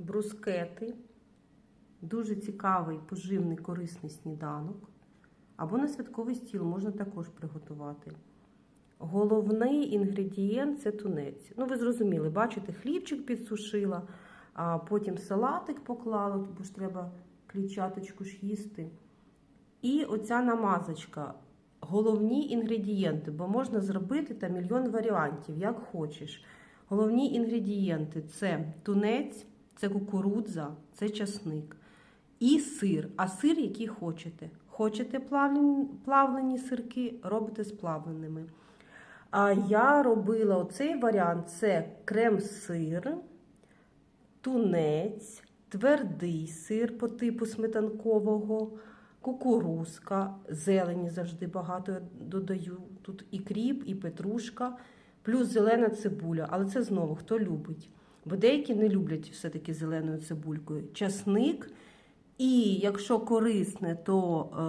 брускети. Дуже цікавий, поживний, корисний сніданок. Або на святковий стіл можна також приготувати. Головний інгредієнт це тунець. Ну, ви зрозуміли, бачите, хлібчик підсушила, а потім салатик поклала, бо ж треба клітчаточку ж їсти. І оця намазочка. Головні інгредієнти, бо можна зробити там мільйон варіантів, як хочеш. Головні інгредієнти це тунець, це кукурудза, це часник і сир. А сир, який хочете. Хочете плавлені, плавлені сирки, робите з плавленими. А я робила оцей варіант: це крем-сир, тунець, твердий сир по типу сметанкового, кукурузка, зелені завжди багато я додаю. Тут і кріп, і петрушка, плюс зелена цибуля. Але це знову хто любить. Бо деякі не люблять все-таки зеленою цибулькою. Часник. І якщо корисне, то е,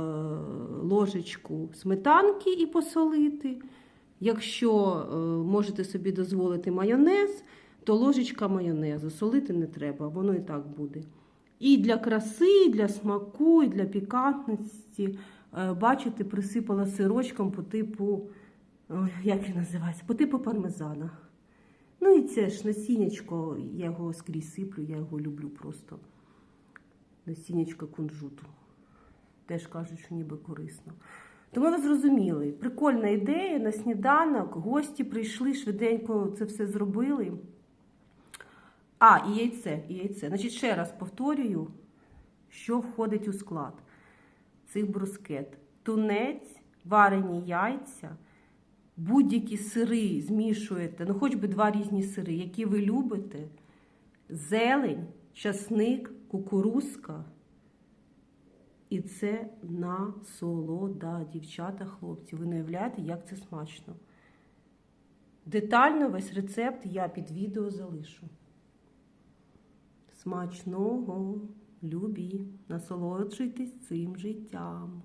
ложечку сметанки і посолити. Якщо е, можете собі дозволити майонез, то ложечка майонезу. Солити не треба, воно і так буде. І для краси, і для смаку, і для пікантності. Е, бачите, присипала сирочком по типу, як він називається, по типу пармезана. Ну і це ж насіннячко, я його скрізь сиплю, я його люблю просто. Насіннячко кунжуту. Теж кажуть, що ніби корисно. Тому ви зрозуміли, прикольна ідея на сніданок. Гості прийшли, швиденько це все зробили. А, і яйце, і яйце. Значить, ще раз повторюю, що входить у склад цих брускет. Тунець, варені яйця, будь-які сири змішуєте, ну хоч би два різні сири, які ви любите. Зелень, часник, кукурузка. І це насолода, дівчата, хлопці. Ви не уявляєте, як це смачно. Детально весь рецепт я під відео залишу. Смачного, любі, насолоджуйтесь цим життям.